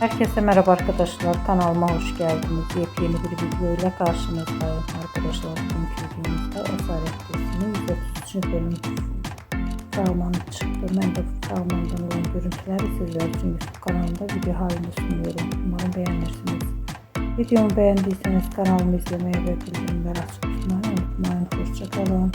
Herkese merhaba arkadaşlar. Kanalıma hoş geldiniz. Yepyeni bir video ile karşınızdayım. Arkadaşlar bugünkü videomuzda Esaret Dizisi'nin 133. bölüm fragmanı çıktı. Ben de fragmandan olan görüntüleri sizler için YouTube kanalımda video halinde sunuyorum. Umarım beğenirsiniz. Videomu beğendiyseniz kanalımı izlemeyi ve bildirimleri açıp tutmayı unutmayın. Hoşçakalın.